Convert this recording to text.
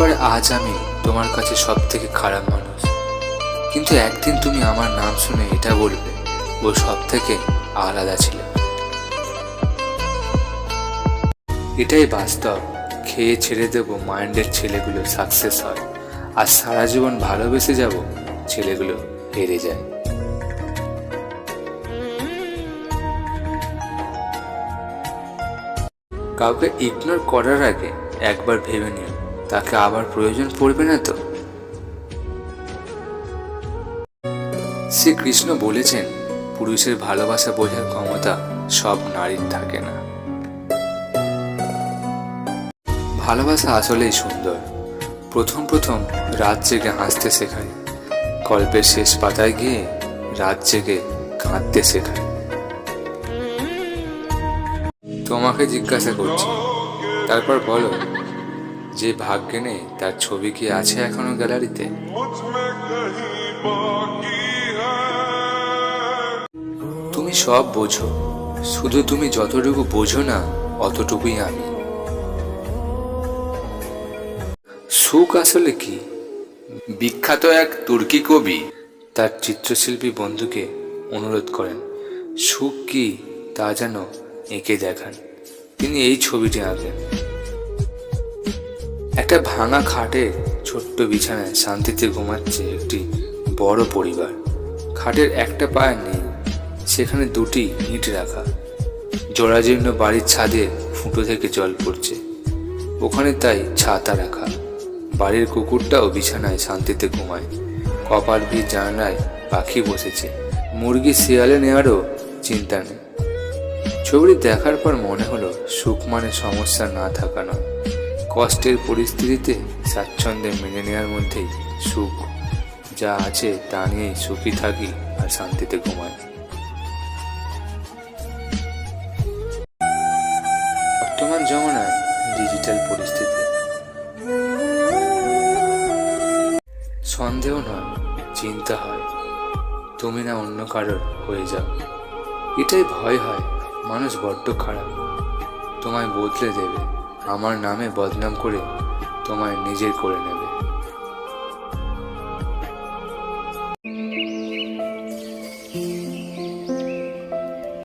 পারে আজ আমি তোমার কাছে সব থেকে খারাপ মানুষ। কিন্তু একদিন তুমি আমার নাম শুনে এটা বলবে, ও সব থেকে আলাদা ছিল। এটাই বাস্তব। খেয়ে ছেড়ে দেব মাইন্ডের ছেলেগুলো সাকসেস হয়। আর সারা জীবন ভালোবেসে যাব, ছেলেগুলো হেরে যায়। কাউকে ইগনোর করার আগে একবার ভেবে নিও। তাকে আবার প্রয়োজন পড়বে না তো? শ্রীকৃষ্ণ বলেছেন, পুরুষের ভালোবাসা বোঝার ক্ষমতা সব নারীর থাকে না। ভালোবাসা আসলেই সুন্দর। প্রথম প্রথম রাত জেগে হাসতে শেখায়। গল্পের শেষ পাতায় গিয়ে রাত জেগে কাঁদতে শেখায়। তোমাকে জিজ্ঞাসা করছি, তারপর বলো যে ভাগ্যে নেই, তার ছবি কি আছে এখনও গ্যালারিতে? তুমি সব বোঝো। শুধু তুমি যতটুকু বোঝো না, অতটুকুই আমি। সুখ আসলে কি? বিখ্যাত এক তুর্কি কবি তার চিত্রশিল্পী বন্ধুকে অনুরোধ করেন, সুখ কি তা যেন এঁকে দেখান। তিনি এই ছবিটি আঁকেন। একটা ভাঙা খাটে ছোট্ট বিছানায় শান্তিতে ঘুমাচ্ছে একটি বড় পরিবার। খাটের একটা পায়ে নেই, সেখানে দুটি ইট রাখা। জরাজীর্ণ বাড়ির ছাদে ফুটো থেকে জল পড়ছে। ওখানে তাই ছাতা রাখা। বাড়ির কুকুরটাও বিছানায় শান্তিতে ঘুমায়। কপাল ভিড় জানলায় পাখি বসেছে। মুরগি শিয়ালে নেওয়ারও চিন্তা নেই। ছবিটি দেখার পর মনে হলো সুখ মানে সমস্যা না থাকা নয়। কষ্টের পরিস্থিতিতে স্বাচ্ছন্দ্যে মেনে নেওয়ার মধ্যেই সুখ যা আছে তা নিয়েই সুখী থাকি আর শান্তিতে ঘুমাই। বর্তমান জমানায় ডিজিটাল পরিস্থিতি। সন্দেহ নয়, চিন্তা হয়। তুমি না অন্য কারোর হয়ে যাও। এটাই ভয় হয়, মানুষ বড্ড খারাপ। তোমায় বদলে দেবে। আমার নামে বদনাম করে তোমায় নিজের করে নেবে।